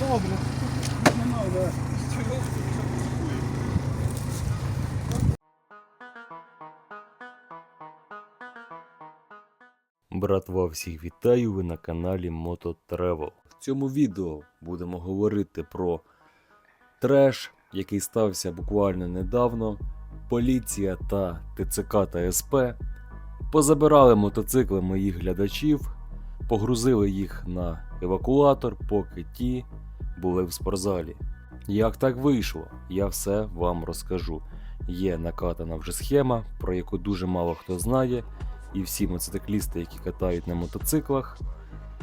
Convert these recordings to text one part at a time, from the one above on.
Добре, тут немає, да. Братва, всіх вітаю! Ви на каналі Moto Travel. В цьому відео будемо говорити про треш, який стався буквально недавно. Поліція та ТЦК та СП позабирали мотоцикли моїх глядачів, погрузили їх на евакуатор, поки ті були в спортзалі. Як так вийшло, я все вам розкажу. Є накатана вже схема, про яку дуже мало хто знає, і всі мотоциклісти, які катають на мотоциклах,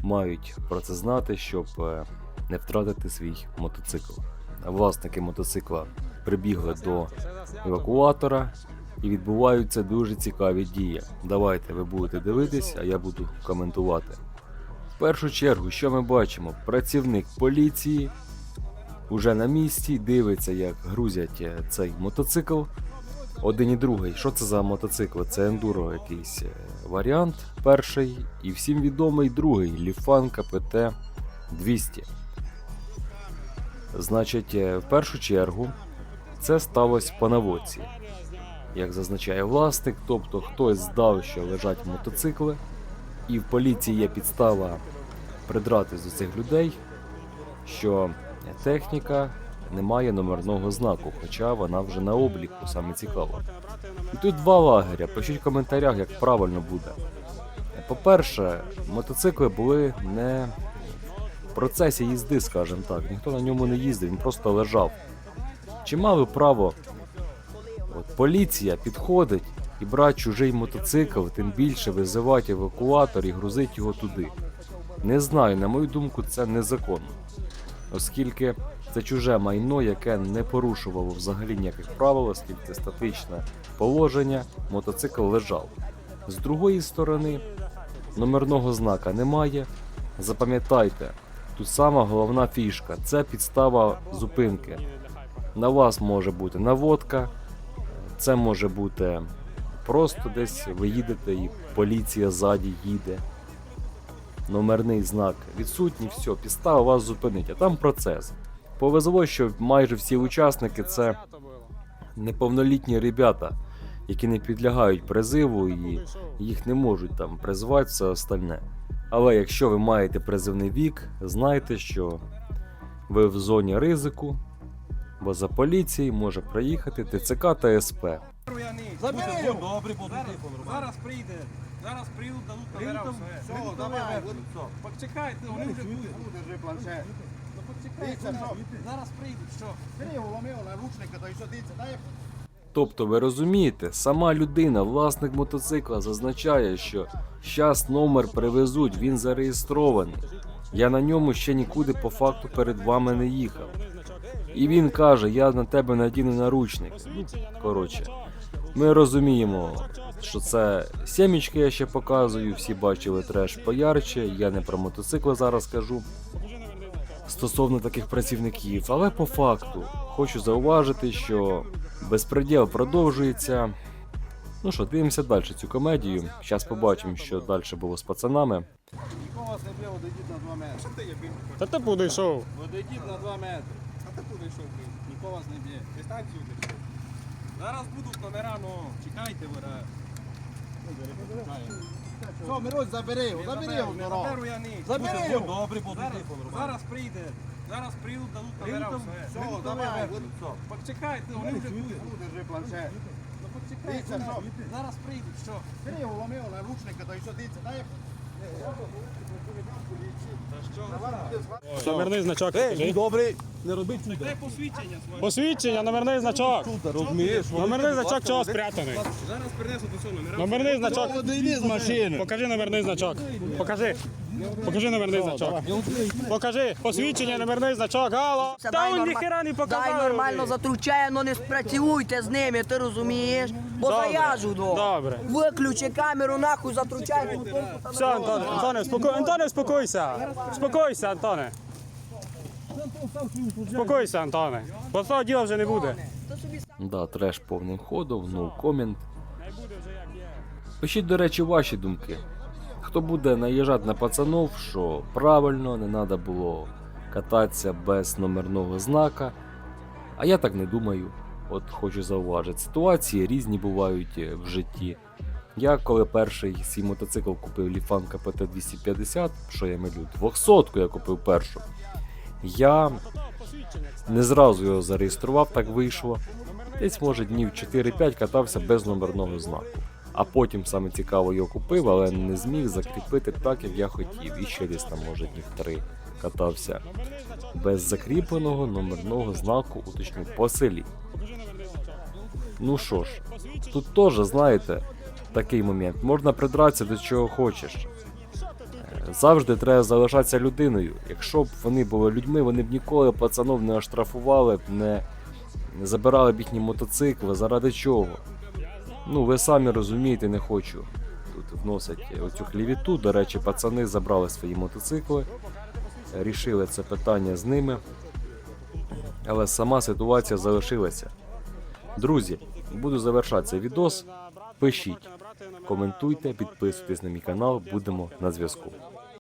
мають про це знати, щоб е, не втратити свій мотоцикл. Власники мотоцикла прибігли до евакуатора і відбуваються дуже цікаві дії. Давайте ви будете дивитись, а я буду коментувати. В першу чергу, що ми бачимо? Працівник поліції уже на місці дивиться, як грузять е, цей мотоцикл. Один і другий. Що це за мотоцикли? Це ендуро якийсь е, варіант перший, і всім відомий другий Ліфан КПТ 200. Значить, е, в першу чергу це сталося по наводці. Як зазначає власник, тобто хтось здав, що лежать мотоцикли, і в поліції є підстава придратись до цих людей, що техніка не має номерного знаку, хоча вона вже на обліку, саме цікаво. І тут два лагеря. Пишіть в коментарях, як правильно буде. По-перше, мотоцикли були не в процесі їзди, скажімо так. Ніхто на ньому не їздив, він просто лежав. Чи мали право от, поліція підходить і брати чужий мотоцикл, тим більше визивати евакуатор і грузити його туди? Не знаю, на мою думку, це незаконно. Оскільки це чуже майно, яке не порушувало взагалі ніяких правил, оскільки статичне положення, мотоцикл лежав. З другої сторони, номерного знака немає. Запам'ятайте, тут сама головна фішка це підстава зупинки. На вас може бути наводка, це може бути просто десь ви їдете і поліція ззаді їде. Номерний знак відсутній, все, підстава вас зупинить, а там процес. Повезло, що майже всі учасники це неповнолітні ребята, які не підлягають призиву і їх не можуть там призвати все остальне. Але якщо ви маєте призивний вік, знайте, що ви в зоні ризику, бо за поліцією може приїхати ТЦК та СП. Забери його. будь Зараз, тихо, нормально. зараз прийде. Зараз прийдуть, дадуть камера, все, все. все, давай, от, Почекайте, вони вже будуть. Держи планшет. Ну почекайте, зараз прийдуть, що? Бери його, ломи його, наручника, то і що дивіться, дай Тобто, ви розумієте, сама людина, власник мотоцикла, зазначає, що щас номер привезуть, він зареєстрований. Я на ньому ще нікуди по факту перед вами не їхав. І він каже: я на тебе надіну наручник. Ну, коротше, ми розуміємо, що це сімічки, я ще показую. Всі бачили треш поярче. Я не про мотоцикли зараз кажу стосовно таких працівників, але по факту хочу зауважити, що безпреділ продовжується. Ну що, дивимося далі цю комедію. Зараз побачимо, що далі було з пацанами. Нікого вас не бив, одійдіть на 2 метри. Що ти є Та ти подійшов. Одійдіть на 2 метри. А ти куди йшов, блін? Нікого вас не б'є. Дистанцію держи. Зараз будуть камера, ну, чекайте, вора. Все, Мирось, забери його, забери його, Миро. Заберу я ні. Забери його. будь тихо, нормально. Зараз прийде. Зараз прийдуть, дадуть камера, Прийдуть, все. все, давай. Почекайте, вони вже будуть. Держи планшет. Ну почекайте, Дивіться, ну, що? зараз прийдуть, що? Бери його, ломи його, наручника, то і що дивіться, дай я Номерний значок. Ей, добрий, не роби чудо. Де посвідчення своє? Посвідчення, номерний значок. Розумієш? Номерний значок чого спрятаний? Зараз принесу до цього номера. Номерний значок. Покажи номерний значок. Покажи. Покажи номерний значок. Покажи. Посвідчення, номерний значок. Гало. Дай Та він норма- ніхера не Дай нормально затручає, але не спрацюйте з ними, ти розумієш? Бо Добре. заяжу до. Добре. Виключи камеру, нахуй затручай. Все, Антоне, Антоне, споко... Антоне, спокойся. Спокойся, Антоне. Спокойся, Антоне. Бо того діла вже не буде. Да, треш повним ходом, no comment. Пишіть, до речі, ваші думки. Хто буде наїжджати на пацанов, що правильно, не треба було кататися без номерного знака. А я так не думаю. От хочу зауважити, ситуації різні бувають е, в житті. Я коли перший свій мотоцикл купив Ліфан КПТ 250, що я милю, 200 я купив першу. Я не зразу його зареєстрував, так вийшло. Десь, може, днів 4-5 катався без номерного знаку. А потім саме цікаво його купив, але не зміг закріпити так, як я хотів. І ще десь там, може, днів 3 катався без закріпленого номерного знаку, уточню, по селі. Ну що ж, тут теж, знаєте, такий момент. Можна придратися до чого хочеш. Е, Завжди треба залишатися людиною. Якщо б вони були людьми, вони б ніколи пацанов не оштрафували б, не забирали б їхні мотоцикли. Заради чого? Ну, ви самі розумієте, не хочу. Тут вносять оцю хлівіту. До речі, пацани забрали свої мотоцикли, рішили це питання з ними. Але сама ситуація залишилася. Друзі, буду завершати цей відос. Пишіть, коментуйте, підписуйтесь на мій канал, будемо на зв'язку.